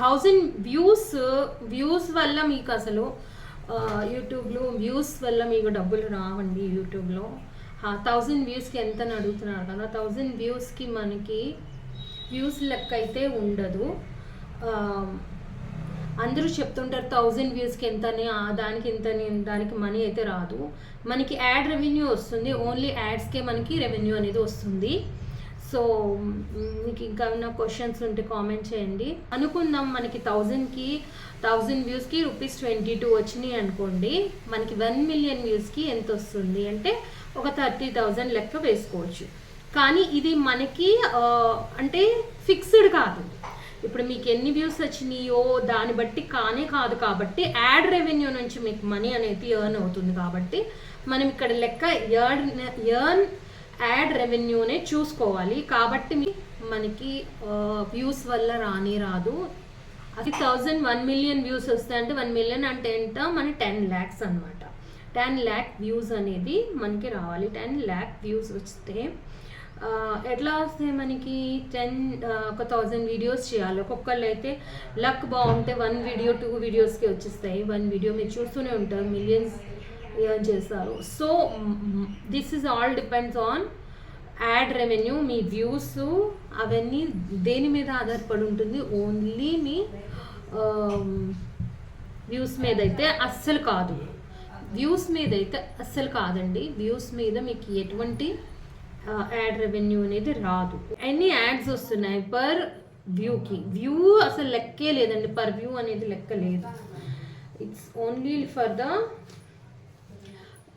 Thousand views views వల్ల మీకు అసలు యూట్యూబ్లో వ్యూస్ వల్ల మీకు డబ్బులు రావండి యూట్యూబ్లో. థౌజండ్ వ్యూస్కి ఎంత అని అడుగుతున్నారు కదా థౌజండ్ వ్యూస్కి మనకి వ్యూస్ లెక్క అయితే ఉండదు అందరూ చెప్తుంటారు థౌజండ్ వ్యూస్కి ఎంతని ఆ దానికి ఇంతని దానికి మనీ అయితే రాదు. మనకి యాడ్ రెవెన్యూ వస్తుంది ఓన్లీ యాడ్స్కే మనకి రెవెన్యూ అనేది వస్తుంది. సో మీకు ఇంకా ఏమైనా క్వశ్చన్స్ ఉంటే కామెంట్ చేయండి. అనుకుందాం మనకి థౌజండ్కి థౌజండ్ వ్యూస్కి రూపీస్ ట్వంటీ టూ వచ్చినాయి అనుకోండి. మనకి వన్ మిలియన్ వ్యూస్కి ఎంత వస్తుంది? అంటే ఒక థర్టీ థౌజండ్ లెక్క వేసుకోవచ్చు. కానీ ఇది మనకి అంటే ఫిక్స్డ్ కాదు. ఇప్పుడు మీకు ఎన్ని వ్యూస్ వచ్చినాయో దాన్ని బట్టి కానే కాదు కాబట్టి యాడ్ రెవెన్యూ నుంచి మీకు మనీ అనేది ఎర్న్ అవుతుంది కాబట్టి మనం ఇక్కడ లెక్క ఎర్న్ ఎర్న్ యాడ్ రెవెన్యూనే చూసుకోవాలి. కాబట్టి మనకి వ్యూస్ వల్ల రాని రాదు. అది థౌజండ్ వన్ మిలియన్ వ్యూస్ వస్తాయి అంటే వన్ మిలియన్ అంటే ఎంత? మన టెన్ ల్యాక్స్ అనమాట టెన్ ల్యాక్ వ్యూస్ అనేది మనకి రావాలి. టెన్ ల్యాక్ వ్యూస్ వస్తే ఎట్లా వస్తాయి మనకి? టెన్ ఒక థౌజండ్ వీడియోస్ చేయాలి. ఒక్కొక్కళ్ళు అయితే లక్ బాగుంటే వన్ వీడియో టూ వీడియోస్కి వచ్చేస్తాయి. వన్ వీడియో మీరు చూస్తూనే ఉంటారు. మిలియన్స్ ఎర్న్ చేస్తారు. So this is all depends on ad revenue me views అవన్నీ దేని మీద ఆధారపడి ఉంటుంది? ఓన్లీ మీ um, వ్యూస్ మీద అయితే అస్సలు కాదు. వ్యూస్ మీద అయితే అస్సలు కాదండి. వ్యూస్ మీద మీకు ఎటువంటి యాడ్ రెవెన్యూ అనేది రాదు. ఎన్ని యాడ్స్ వస్తున్నాయి పర్ వ్యూకి వ్యూ అసలు లెక్కే లేదండి. పర్ వ్యూ అనేది లెక్క లేదు. ఇట్స్ ఓన్లీ ఫర్ ద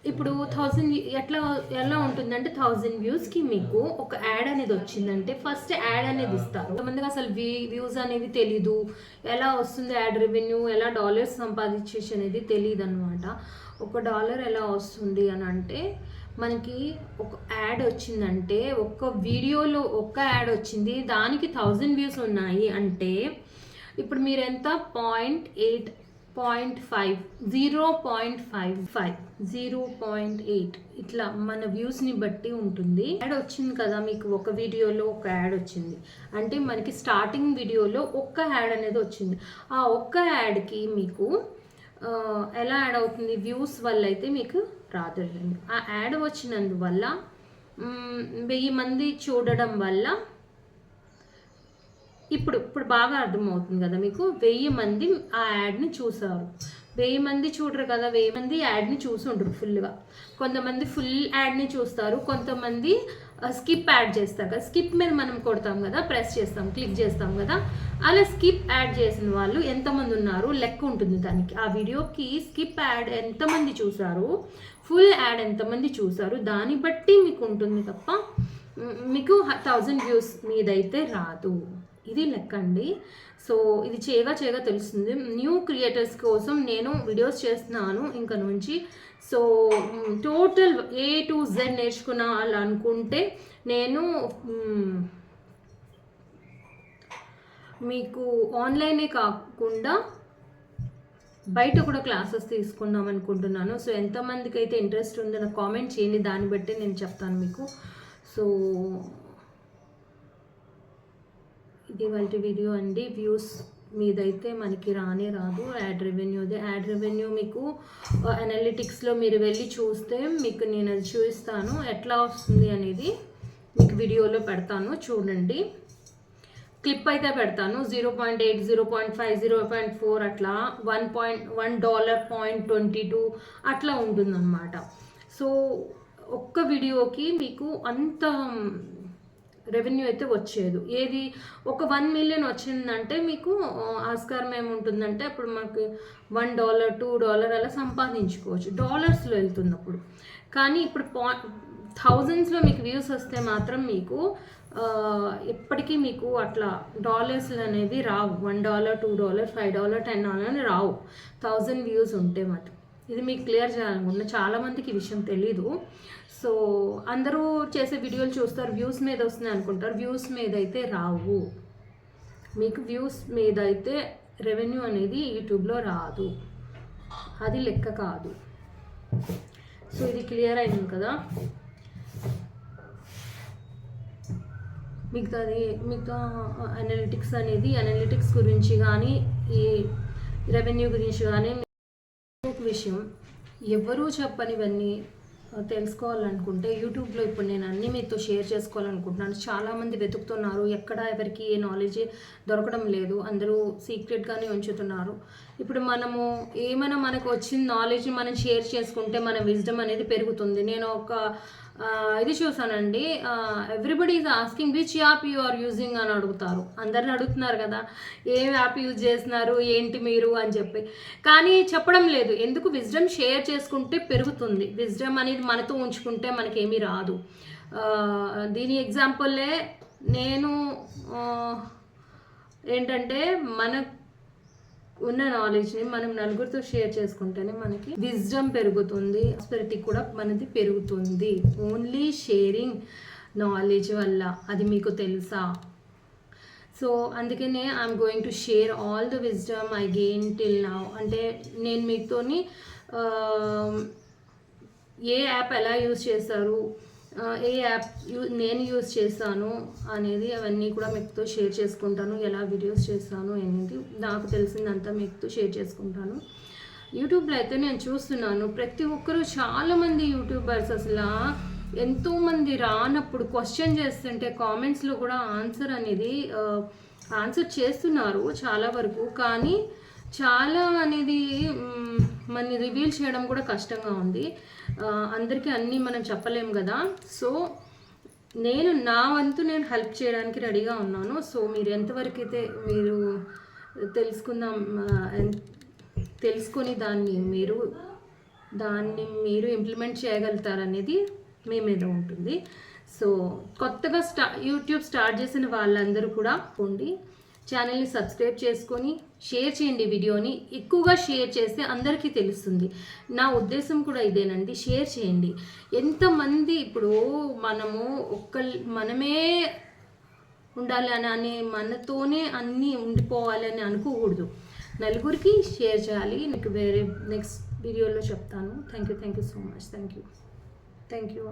ఇప్పుడు థౌజండ్ ఎట్లా ఎలా ఉంటుందంటే థౌజండ్ వ్యూస్కి మీకు ఒక యాడ్ అనేది వచ్చిందంటే ఫస్ట్ యాడ్ అనేది ఇస్తారు. కొంతమందికి అసలు వ్యూస్ అనేవి తెలీదు. ఎలా వస్తుంది యాడ్ రెవెన్యూ ఎలా డాలర్స్ సంపాదించేసి అనేది తెలియదు అనమాట ఒక డాలర్ ఎలా వస్తుంది అని అంటే మనకి ఒక యాడ్ వచ్చిందంటే ఒక్క వీడియోలో ఒక్క యాడ్ వచ్చింది. దానికి థౌజండ్ వ్యూస్ ఉన్నాయి అంటే ఇప్పుడు మీరు ఎంత? Point eight point five zero point five five zero point eight ఇట్లా మన వ్యూస్ని బట్టి ఉంటుంది. యాడ్ వచ్చింది కదా మీకు ఒక వీడియోలో ఒక యాడ్ వచ్చింది. అంటే మనకి స్టార్టింగ్ వీడియోలో ఒక్క యాడ్ అనేది వచ్చింది. ఆ ఒక్క యాడ్కి మీకు ఎలా యాడ్ అవుతుంది? వ్యూస్ వల్ల అయితే మీకు రాదు ఆ యాడ్ వచ్చినందువల్ల వెయ్యి మంది చూడడం వల్ల ఇప్పుడు ఇప్పుడు బాగా అర్థమవుతుంది కదా మీకు? వెయ్యి మంది ఆ యాడ్ని చూసారు. వెయ్యి మంది చూడరు కదా? వెయ్యి మంది యాడ్ని చూసి ఉండరు ఫుల్గా. కొంతమంది ఫుల్ యాడ్ని చూస్తారు కొంతమంది స్కిప్ యాడ్ చేస్తారు కదా? స్కిప్ మీద మనం కొడతాం కదా? ప్రెస్ చేస్తాం క్లిక్ చేస్తాం కదా? అలా స్కిప్ యాడ్ చేసిన వాళ్ళు ఎంతమంది ఉన్నారు? లెక్క ఉంటుంది దానికి. ఆ వీడియోకి స్కిప్ యాడ్ ఎంతమంది చూసారు? ఫుల్ యాడ్ ఎంతమంది చూసారు? దాన్ని బట్టి మీకు ఉంటుంది తప్ప మీకు థౌజండ్ వ్యూస్ మీదైతే రాదు. ఇది లెక్క అండి సో ఇది చేయగా చేయగా తెలుస్తుంది. న్యూ క్రియేటర్స్ కోసం నేను వీడియోస్ చేస్తున్నాను ఇంకా నుంచి. So total A to Z నేర్చుకున్నా అలా అనుకుంటే నేను మీకు ఆన్లైనే కాకుండా బయట కూడా క్లాసెస్ తీసుకుందాం అనుకుంటున్నాను. సో ఎంతమందికి అయితే ఇంట్రెస్ట్ ఉందో నాకు కామెంట్ చేయండి. దాన్ని బట్టి నేను చెప్తాను మీకు. సో ఇది వీడియో అండి వ్యూస్ మీదైతే మనకి రానే రాదు యాడ్ రెవెన్యూది యాడ్ రెవెన్యూ మీకు అనలిటిక్స్లో మీరు వెళ్ళి చూస్తే మీకు నేను అది చూపిస్తాను. ఎట్లా వస్తుంది అనేది మీకు వీడియోలో పెడతాను చూడండి. క్లిప్ అయితే పెడతాను zero point eight zero point five zero point four అట్లా one point one dollar point twenty two అట్లా ఉంటుందన్నమాట. సో ఒక్క వీడియోకి మీకు అంత రెవెన్యూ అయితే వచ్చేది ఏది ఒక వన్ మిలియన్ వచ్చిందంటే మీకు ఆస్కారం ఏముంటుందంటే అప్పుడు మాకు వన్ డాలర్ టూ డాలర్ అలా సంపాదించుకోవచ్చు. డాలర్స్లో వెళ్తుంది అప్పుడు కానీ ఇప్పుడు పా థౌజండ్స్లో మీకు వ్యూస్ వస్తే మాత్రం మీకు ఎప్పటికీ మీకు అట్లా డాలర్స్ అనేవి రావు. One dollar two dollar five dollar ten dollar అని రావు. థౌజండ్ వ్యూస్ ఉంటే మాత్రం. ఇది మీకు క్లియర్ చేయాలనుకుంటున్నా. చాలామందికి ఈ విషయం తెలీదు. సో అందరూ చేసే వీడియోలు చూస్తారు. వ్యూస్ మీద వస్తున్నాయి అనుకుంటారు. వ్యూస్ మీద అయితే రావు. మీకు వ్యూస్ మీద అయితే రెవెన్యూ అనేది యూట్యూబ్లో రాదు. అది లెక్క కాదు. సో ఇది క్లియర్ అయింది కదా? మిగతాది మిగతా అనలిటిక్స్ అనేది అనలిటిక్స్ గురించి కానీ ఈ రెవెన్యూ గురించి కానీ విషయం ఎవరూ చెప్పనివన్నీ తెలుసుకోవాలనుకుంటే యూట్యూబ్లో ఇప్పుడు నేను అన్నీ మీతో షేర్ చేసుకోవాలనుకుంటున్నాను. చాలామంది వెతుకుతున్నారు ఎక్కడ ఎవరికి ఏ నాలెడ్జ్ దొరకడం లేదు అందరూ సీక్రెట్గానే ఉంచుతున్నారు. ఇప్పుడు మనము ఏమైనా మనకు వచ్చిన నాలెడ్జ్ మనం షేర్ చేసుకుంటే మన విజ్డమ్ అనేది పెరుగుతుంది. నేను ఒక ఇది చూసానండి everybody is asking which app you are using అని అడుగుతారు. అందరిని అడుగుతున్నారు కదా ఏ యాప్ యూజ్ చేస్తున్నారు ఏంటి మీరు అని చెప్పి. కానీ చెప్పడం లేదు. ఎందుకు? విజ్డమ్ షేర్ చేసుకుంటే పెరుగుతుంది. విజ్డమ్ అనేది మనతో ఉంచుకుంటే మనకేమీ రాదు. దీని ఎగ్జాంపుల్లే నేను ఏంటంటే మన ఉన్న నాలెడ్జ్ని మనం నలుగురితో షేర్ చేసుకుంటేనే మనకి విజ్డమ్ పెరుగుతుంది ప్రాస్పెరిటీ కూడా మనది పెరుగుతుంది. ఓన్లీ షేరింగ్ నాలెడ్జ్ వల్ల అది మీకు తెలుసా? సో అందుకనే I'm going to share all the wisdom I gain till now అంటే నేను మీతోని ఏ యాప్ ఎలా యూజ్ చేస్తారు ఏ యాప్ యూ నేను యూజ్ చేశాను అనేది అవన్నీ కూడా మీకుతో షేర్ చేసుకుంటాను. ఎలా వీడియోస్ చేస్తాను అనేది నాకు తెలిసిందంతా మీకుతో షేర్ చేసుకుంటాను. యూట్యూబ్లో అయితే నేను చూస్తున్నాను ప్రతి ఒక్కరు చాలామంది యూట్యూబర్స్ అసలు ఎంతోమంది రానప్పుడు క్వశ్చన్ చేస్తుంటే కామెంట్స్లో కూడా ఆన్సర్ అనేది ఆన్సర్ చేస్తున్నారు చాలా వరకు. కానీ చాలా అనేది మనని రివీల్ చేయడం కూడా కష్టంగా ఉంది. అందరికీ అన్నీ మనం చెప్పలేం కదా. సో నేను నా వంతు నేను హెల్ప్ చేయడానికి రెడీగా ఉన్నాను. సో మీరు ఎంతవరకు అయితే మీరు తెలుసుకుందాం తెలుసుకొని దాన్ని మీరు దాన్ని మీరు ఇంప్లిమెంట్ చేయగలుగుతారనేది మీ మీద ఉంటుంది. సో కొత్తగా స్టా యూట్యూబ్ స్టార్ట్ చేసిన వాళ్ళందరూ కూడా ఉండి ఛానల్ని సబ్స్క్రైబ్ చేసుకొని షేర్ చేయండి వీడియోని. ఎక్కువగా షేర్ చేస్తే అందరికీ తెలుస్తుంది. నా ఉద్దేశం కూడా ఇదేనండి. షేర్ చేయండి. ఎంతమంది ఇప్పుడు మనము ఒక్క మనమే ఉండాలి అని అని మనతోనే అన్నీ ఉండిపోవాలని అనుకోకూడదు. నలుగురికి షేర్ చేయాలి. నీకు వేరే నెక్స్ట్ వీడియోలో చెప్తాను. Thank you thank you so much. Thank you thank you